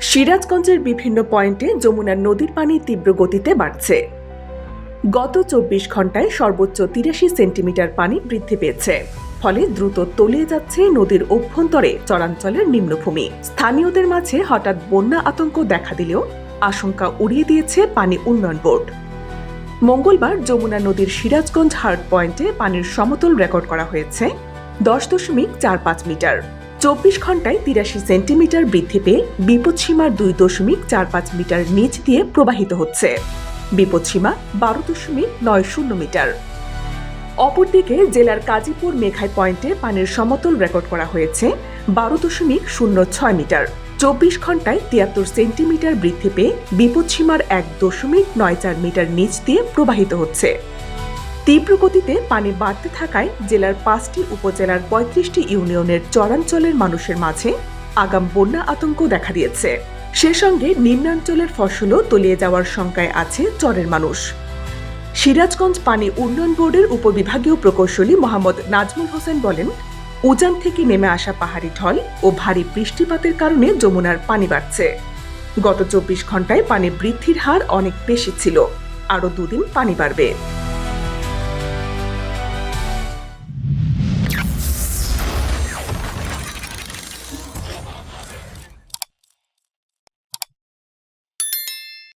সিরাজগঞ্জের বিভিন্ন পয়েন্টে যমুনার নদীর পানি তীব্র গতিতে বাড়ছে। গত চব্বিশ ঘন্টায় সর্বোচ্চ তিরাশি সেন্টিমিটার পানি বৃদ্ধি পেয়েছে। ফলে দ্রুত তলিয়ে যাচ্ছে নদীর অভ্যন্তরে চরাঞ্চলের নিম্নভূমি। স্থানীয়দের মাঝে হঠাৎ বন্যা আতঙ্ক দেখা দিলেও আশঙ্কা উড়িয়ে দিয়েছে পানি উন্নয়ন বোর্ড। মঙ্গলবার যমুনা নদীর সিরাজগঞ্জ হার্ড পয়েন্টে পানির সমতল রেকর্ড করা হয়েছে, দশ দশমিক চার পাঁচ মিটার। চব্বিশ ঘন্টায় তিরাশি সেন্টিমিটার বৃদ্ধি পেয়ে বিপদসীমার দুই দশমিক চার পাঁচ মিটার নিচ দিয়ে প্রবাহিত হচ্ছে। বিপদসীমা বারো দশমিক নয় শূন্য মিটার। অপরদিকে জেলার কাজীপুর মেঘাই পয়েন্টে পানির সমতল রেকর্ড করা হয়েছে, বারো দশমিক শূন্য ছয় মিটার। চব্বিশ ঘন্টায় তিয়াত্তর সেন্টিমিটার বৃদ্ধি পেয়ে বিপদসীমার এক দশমিক নয় চার মিটার নিচ দিয়ে প্রবাহিত হচ্ছে। তীব্র গতিতে পানি বাড়তে থাকায় জেলার পাঁচটি উপজেলার পঁয়ত্রিশটি ইউনিয়নের চরাঞ্চলের মানুষের মাঝে আগাম বন্যা আতঙ্ক দেখা দিয়েছে। সে সঙ্গে নিম্নাঞ্চলের ফসলও তলিয়ে যাওয়ার শঙ্কায় আছে চরের মানুষ। সিরাজগঞ্জ পানি উন্নয়ন বোর্ডের উপবিভাগীয় প্রকৌশলী মোহাম্মদ নাজমুল হোসেন বলেন, উজান থেকে নেমে আসা পাহাড়ি ঢল ও ভারী বৃষ্টিপাতের কারণে যমুনার পানি বাড়ছে। গত চব্বিশ ঘন্টায় পানি বৃদ্ধির হার অনেক বেশি ছিল। আরও দুদিন পানি বাড়বে।